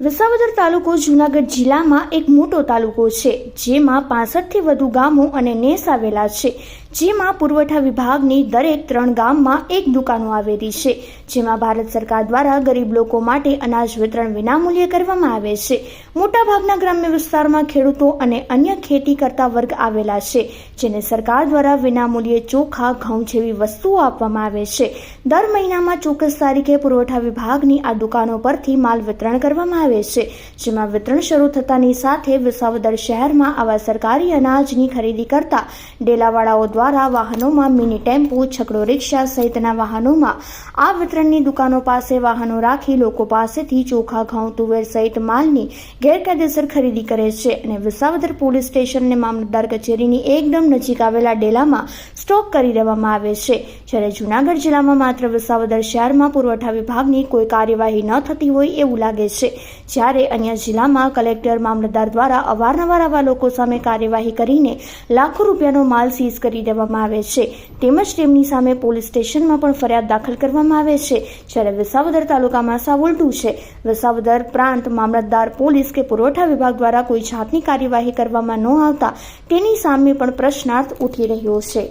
વિસાવદર તાલુકો જૂનાગઢ જિલ્લામાં એક મોટો તાલુકો છે, જેમાં પાસઠથી વધુ ગામો અને નેસ આવેલા છે. જેમાં પુરવઠા વિભાગની દરેક ત્રણ ગામમાં એક દુકાનો આવેલી છે, જેમાં ભારત સરકાર દ્વારા ગરીબ લોકો માટે અનાજ વિતરણ વિનામૂલ્યે કરવામાં આવે છે. મોટાભાગના ગ્રામ્ય વિસ્તારમાં ખેડૂતો અને અન્ય ખેતી કરતા વર્ગ આવેલા છે, જેને સરકાર દ્વારા વિનામૂલ્યે ચોખા, ઘઉં જેવી વસ્તુઓ આપવામાં આવે છે. દર મહિનામાં ચોક્કસ તારીખે પુરવઠા વિભાગની આ દુકાનો પરથી માલ વિતરણ કરવામાં આવે છે જેમાં વિતરણ શરૂ થતાની સાથે વિસાવદર શહેરમાં આવા સરકારી અનાજની ખરીદી કરતા ડેલાવાળાઓ દ્વારા વાહનોમાં મિની ટેમ્પો, છકડો રિક્ષા સહિતના વાહનોમાં આ વિતરણની દુકાનો પાસે વાહનો રાખી લોકો પાસેથી ચોખા, ઘઉં, તુવેર સહિત માલની ગેરકાયદેસર ખરીદી કરે છે. અને વિસાવદર પોલીસ સ્ટેશન અને મામલતદાર કચેરીની એકદમ નજીક આવેલા ડેલામાં સ્ટોક કરી દેવામાં આવે છે. જ્યારે જૂનાગઢ જિલ્લામાં માત્ર વિસાવદર શહેરમાં પુરવઠા વિભાગની કોઈ કાર્યવાહી ન થતી હોય એવું લાગે છે. જ્યારે અન્ય જિલ્લામાં કલેક્ટર, મામલતદાર દ્વારા અવારનવાર આવા લોકો સામે કાર્યવાહી કરીને લાખો રૂપિયાનો માલ સીઝ કરી દેવામાં આવે છે. તેમજ તેમની સામે પોલીસ સ્ટેશનમાં પણ ફરિયાદ દાખલ કરવામાં આવે છે. જ્યારે વિસાવદર તાલુકામાં સાવ ઉલટું છે. વિસાવદર પ્રાંત મામલતદાર, પોલીસ કે પુરવઠા વિભાગ દ્વારા કોઈ જાતની કાર્યવાહી કરવામાં ન આવતા તેની સામે પણ પ્રશ્નાર્થ ઉઠી રહ્યો છે.